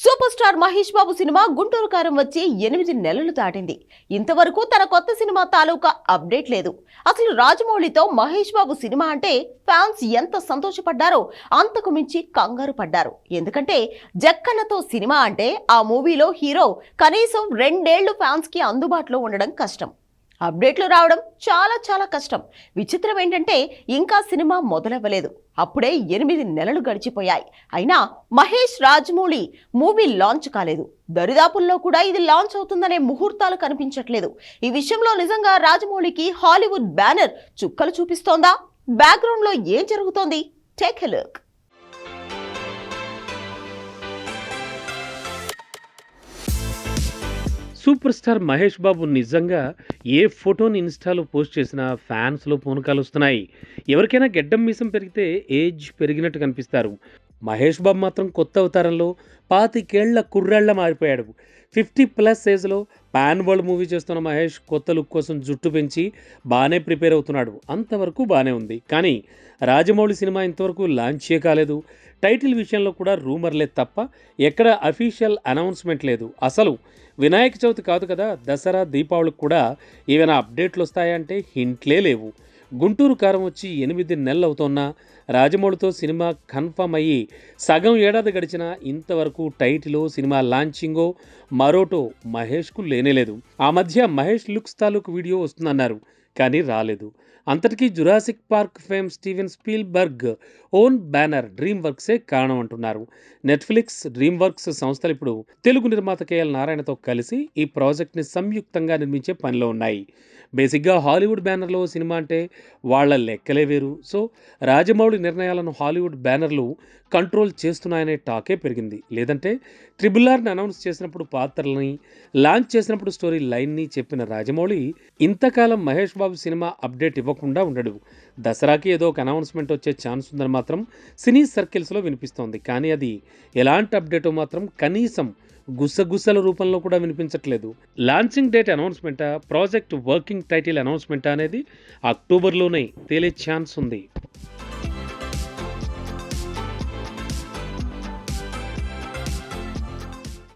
Super star Mahesh Babu cinema Guntur Kaaram వచ్చి ఎనిమిది నెలలు దాటింది. ఇంతవరకు తన కొత్త సినిమా తాలూకా అప్డేట్ లేదు. అసలు రాజమౌళితో మహేష్ బాబు సినిమా అంటే ఫ్యాన్స్ ఎంత సంతోషపడ్డారో అంతకు మించి కంగారు పడ్డారు. ఎందుకంటే జక్కన్నతో సినిమా అంటే ఆ మూవీలో హీరో కనీసం రెండేళ్ళు ఫ్యాన్స్కి అందుబాటులో ఉండడం కష్టం. అప్డేట్లు రావడం చాలా చాలా కష్టం. విచిత్రం ఏంటంటే ఇంకా సినిమా మొదలవ్వలేదు. అప్పుడే ఎనిమిది నెలలు గడిచిపోయాయి. అయినా మహేష్ రాజమౌళి మూవీ లాంచ్ కాలేదు. దరిదాపుల్లో కూడా ఇది లాంచ్ అవుతుందనే ముహూర్తాలు కనిపించట్లేదు. ఈ విషయంలో నిజంగా రాజమౌళికి హాలీవుడ్ బ్యానర్ చుక్కలు చూపిస్తోందా? బ్యాక్గ్రౌండ్లో ఏం జరుగుతోంది? Take a look. Super star Mahesh Babu నిజంగా ఏ ఫోటోని ఇన్స్టాలో పోస్ట్ చేసినా ఫ్యాన్స్లో పూనకాలు వస్తున్నాయి. ఎవరికైనా గెడ్డం మీసం పెరిగితే ఏజ్ పెరిగినట్టు కనిపిస్తారు. మహేష్ బాబు మాత్రం కొత్త అవతారంలో పాతికేళ్ళ కుర్రాళ్ళ మారిపోయాడు. ఫిఫ్టీ ప్లస్ ఏజ్లో పాన్ వరల్డ్ మూవీ చేస్తున్న మహేష్ కొత్త లుక్ కోసం జుట్టు పెంచి బాగానే ప్రిపేర్ అవుతున్నాడు. అంతవరకు బాగానే ఉంది. కానీ రాజమౌళి సినిమా ఇంతవరకు లాంచే కాలేదు. టైటిల్ విషయంలో కూడా రూమర్లే తప్ప ఎక్కడ అఫీషియల్ అనౌన్స్మెంట్ లేదు. అసలు వినాయక చవితి కాదు కదా దసరా దీపావళికి కూడా ఏమైనా అప్డేట్లు వస్తాయంటే హింట్లే లేవు. గుంటూరు కారం వచ్చి ఎనిమిది నెలలు అవుతున్నా రాజమౌళితో సినిమా కన్ఫర్మ్ అయ్యి సగం ఏడాది గడిచినా ఇంతవరకు టైటిలో సినిమా లాంచింగో మరోటో మహేష్కు లేనేలేదు. ఆ మధ్య మహేష్ లుక్స్ తాలూకు వీడియో వస్తుందన్నారు. కానీ రాలేదు. అంతటికీ Jurassic Park fame Steven Spielberg own banner dream వర్క్సే కారణం అంటున్నారు నెట్ఫ్లిక్స్ డ్రీమ్ వర్క్స్ సంస్థలు ఇప్పుడు తెలుగు నిర్మాత కేఎల్ నారాయణతో కలిసి ఈ ప్రాజెక్ట్ని సంయుక్తంగా నిర్మించే పనిలో ఉన్నాయి. బేసిక్గా హాలీవుడ్ బ్యానర్లో సినిమా అంటే వాళ్ళ లెక్కలే వేరు. సో రాజమౌళి నిర్ణయాలను హాలీవుడ్ బ్యానర్లు కంట్రోల్ చేస్తున్నాయనే టాకే పెరిగింది. లేదంటే ట్రిబుల్ ఆర్ని అనౌన్స్ చేసినప్పుడు పాత్రలని లాంచ్ చేసినప్పుడు స్టోరీ లైన్ని చెప్పిన రాజమౌళి ఇంతకాలం మహేష్ బాబు సినిమా అప్డేట్ ఇవ్వకుండా ఉండడు. దసరాకి ఏదో ఒక అనౌన్స్మెంట్ వచ్చే ఛాన్స్ ఉందని మాత్రం సినీ సర్కిల్స్లో వినిపిస్తోంది. కానీ అది ఎలాంటి అప్డేటో మాత్రం కనీసం గుసగుసల రూపంలో కూడా వినిపించట్లేదు. లాంచింగ్ డేట్ అనౌన్స్మెంటా? ప్రాజెక్ట్ వర్కింగ్ టైటిల్ అనౌన్స్మెంటా అనేది అక్టోబర్లోనే తేలే ఛాన్స్ ఉంది.